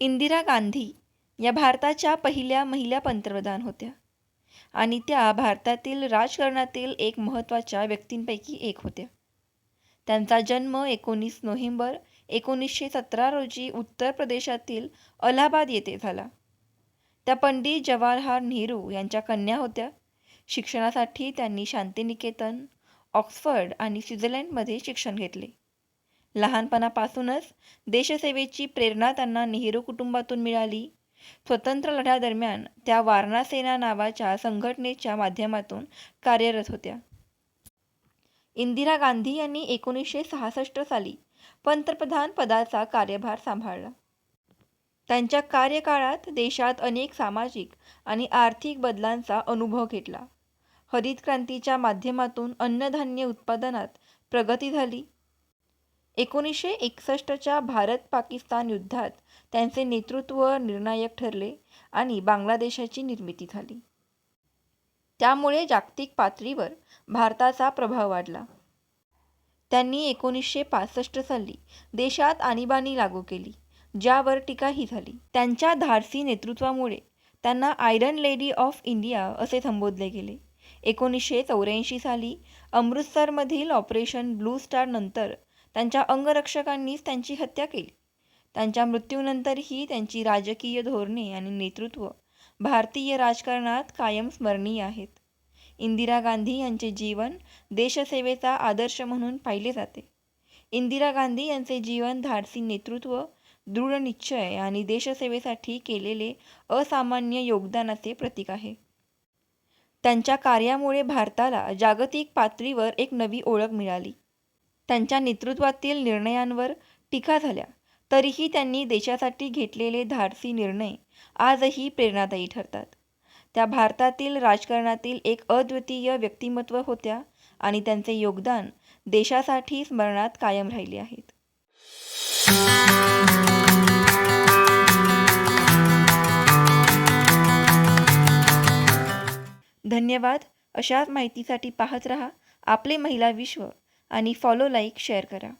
इंदिरा गांधी या भारताच्या पहिल्या महिला पंतप्रधान होत्या. आणि त्या भारतातील राजकारणातील एक महत्त्वाच्या व्यक्तींपैकी एक होत्या. त्यांचा जन्म एकोणीस नोव्हेंबर एकोणीसशे सतरा रोजी उत्तर प्रदेशातील अलाहाबाद येथे झाला. त्या पंडित जवाहरलाल नेहरू यांच्या कन्या होत्या. शिक्षणासाठी त्यांनी शांतिनिकेतन ऑक्सफर्ड आणि स्वित्झर्लंडमध्ये शिक्षण घेतले. लहानपणापासूनच देशसेवेची प्रेरणा त्यांना नेहरू कुटुंबातून मिळाली. स्वतंत्र लढ्यादरम्यान त्या वारणासेना नावाच्या संघटनेच्या माध्यमातून कार्यरत होत्या. इंदिरा गांधी यांनी एकोणीसशे सहासष्ट साली पंतप्रधान पदाचा कार्यभार सांभाळला. त्यांच्या कार्यकाळात देशात अनेक सामाजिक आणि आर्थिक बदलांचा अनुभव घेतला. हरित क्रांतीच्या माध्यमातून अन्नधान्य उत्पादनात प्रगती झाली. एकोणीसशे एकसष्टच्या भारत पाकिस्तान युद्धात त्यांचे नेतृत्व निर्णायक ठरले आणि बांगलादेशाची निर्मिती झाली. त्यामुळे जागतिक पातळीवर भारताचा प्रभाव वाढला. त्यांनी एकोणीसशे पासष्ट साली देशात आणीबाणी लागू केली ज्यावर टीकाही झाली. त्यांच्या धाडसी नेतृत्वामुळे त्यांना आयरन लेडी ऑफ इंडिया असे संबोधले गेले. एकोणीसशे चौऱ्याऐंशी साली अमृतसरमधील ऑपरेशन ब्लू स्टार नंतर त्यांच्या अंगरक्षकांनीच त्यांची हत्या केली. त्यांच्या मृत्यूनंतरही त्यांची राजकीय धोरणे आणि नेतृत्व भारतीय राजकारणात कायम स्मरणीय आहेत. इंदिरा गांधी यांचे जीवन देशसेवेचा आदर्श म्हणून पाहिले जाते. इंदिरा गांधी यांचे जीवन धाडसी नेतृत्व दृढ निश्चय आणि देशसेवेसाठी केलेले असामान्य योगदानाचे प्रतीक आहे. त्यांच्या कार्यामुळे भारताला जागतिक पातळीवर एक नवी ओळख मिळाली. त्यांच्या नेतृत्वातील निर्णयांवर टीका झाल्या. तरीही त्यांनी देशासाठी घेतलेले धाडसी निर्णय आजही प्रेरणादायी ठरतात. त्या भारतातील राजकारणातील एक अद्वितीय व्यक्तिमत्व होत्या आणि त्यांचे योगदान देशासाठी स्मरणात कायम राहिले आहेत. धन्यवाद. अशाच माहितीसाठी पाहत रहा. आपले महिला विश्व. आणि फॉलो लाईक शेअर करा.